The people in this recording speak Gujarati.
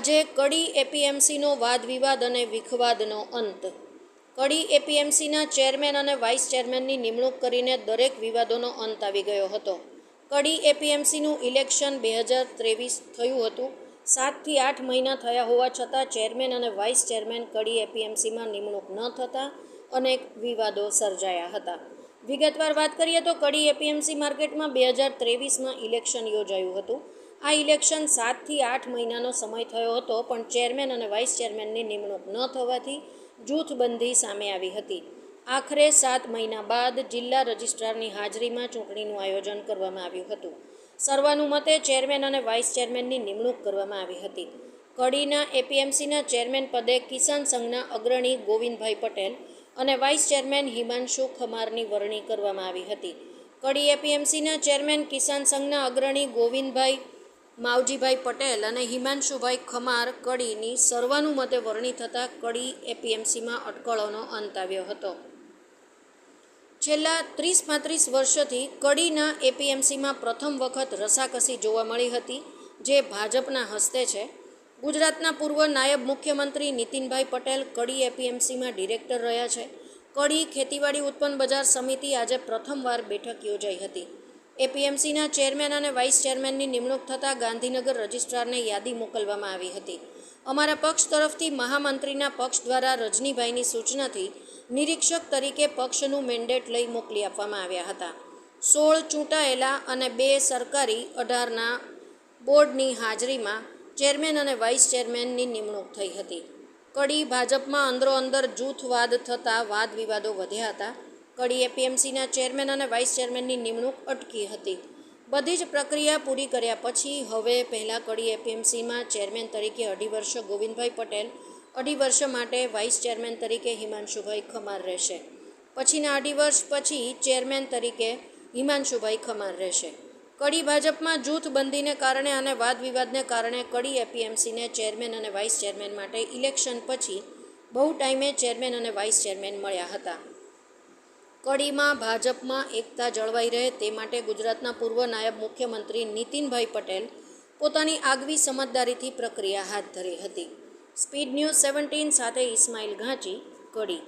આજે કડી એપીએમસીનો વાદ વિવાદ અને વિખવાદનો અંત. કડી એપીએમસીના ચેરમેન અને વાઇસ ચેરમેનની નિમણૂક કરીને દરેક વિવાદોનો અંત આવી ગયો હતો. કડી એપીએમસીનું ઇલેક્શન બે હજાર ત્રેવીસ થયું હતું. સાતથી આઠ મહિના થયા હોવા છતાં ચેરમેન અને વાઇસ ચેરમેન કડી એપીએમસીમાં નિમણૂક ન થતાં અનેક વિવાદો સર્જાયા હતા. વિગતવાર વાત કરીએ તો કડી એપીએમસી માર્કેટમાં બે હજાર ત્રેવીસમાં ઇલેક્શન યોજાયું હતું. આ ઇલેક્શન સાતથી આઠ મહિનાનો સમય થયો હતો, પણ ચેરમેન અને વાઇસ ચેરમેનની નિમણૂક ન થવાથી જૂથબંધી સામે આવી હતી. આખરે સાત મહિના બાદ જિલ્લા રજિસ્ટ્રારની હાજરીમાં ચૂંટણીનું આયોજન કરવામાં આવ્યું હતું. સર્વાનુમતે ચેરમેન અને વાઇસ ચેરમેનની નિમણૂક કરવામાં આવી હતી. કડીના એપીએમસીના ચેરમેન પદે કિસાન સંઘના અગ્રણી ગોવિંદભાઈ પટેલ અને વાઇસ ચેરમેન હિમાંશુ ખમારની વરણી કરવામાં આવી હતી. કડી એપીએમસીના ચેરમેન કિસાન સંઘના અગ્રણી ગોવિંદભાઈ માવજીભાઈ પટેલ અને હિમાંશુભાઈ ખમાર કડીની સર્વાનુમતે વરણી થતાં કડી એપીએમસીમાં અટકળોનો અંત આવ્યો હતો. છેલ્લા ત્રીસ પાંત્રીસ વર્ષથી કડીના એપીએમસીમાં પ્રથમ વખત રસાકસી જોવા મળી હતી, જે ભાજપના હસ્તે છે. ગુજરાતના પૂર્વ નાયબ મુખ્યમંત્રી નીતિનભાઈ પટેલ કડી એપીએમસીમાં ડિરેક્ટર રહ્યા છે. કડી ખેતીવાડી ઉત્પન્ન બજાર સમિતિ આજે પ્રથમવાર બેઠક યોજાઈ હતી. એપીએમસીના ચેરમેન અને વાઇસ ચેરમેનની નિમણૂક થતાં ગાંધીનગર રજિસ્ટ્રારને યાદી મોકલવામાં આવી હતી. અમારા પક્ષ તરફથી મહામંત્રીના પક્ષ દ્વારા રજનીભાઈની સૂચનાથી નિરીક્ષક તરીકે પક્ષનું મેન્ડેટ લઈ મોકલી આપવામાં આવ્યા હતા. સોળ ચૂંટાયેલા અને બે સરકારી અઢારના બોર્ડની હાજરીમાં ચેરમેન અને વાઇસ ચેરમેનની નિમણૂક થઈ હતી. કડી ભાજપમાં અંદરોઅંદર જૂથવાદ થતાં વાદ વિવાદો વધ્યા હતા. કડી એપીએમસીના ચેરમેન અને વાઇસ ચેરમેનની નિમણૂક અટકી હતી. બધી જ પ્રક્રિયા પૂરી કર્યા પછી હવે પહેલાં કડી એપીએમસીમાં ચેરમેન તરીકે અઢી વર્ષ ગોવિંદભાઈ પટેલ, અઢી વર્ષ માટે વાઇસ ચેરમેન તરીકે હિમાંશુભાઈ ખમાર રહેશે. પછીના અઢી વર્ષ પછી ચેરમેન તરીકે હિમાંશુભાઈ ખમાર રહેશે. કડી ભાજપમાં જૂથબંધીને કારણે અને વાદ વિવાદને કારણે કડી એપીએમસીને ચેરમેન અને વાઇસ ચેરમેન માટે ઇલેક્શન પછી બહુ ટાઈમે ચેરમેન અને વાઇસ ચેરમેન મળ્યા હતા. કડીમાં ભાજપમાં એકતા જળવાઈ રહે તે માટે ગુજરાતના પૂર્વ નાયબ મુખ્યમંત્રી નીતિનભાઈ પટેલ પોતાની આગવી સમજદારીથી પ્રક્રિયા હાથ ધરી હતી. સ્પીડ ન્યૂઝ સેવન્ટીન સાથે ઇસ્માઇલ ઘાંચી, કડી.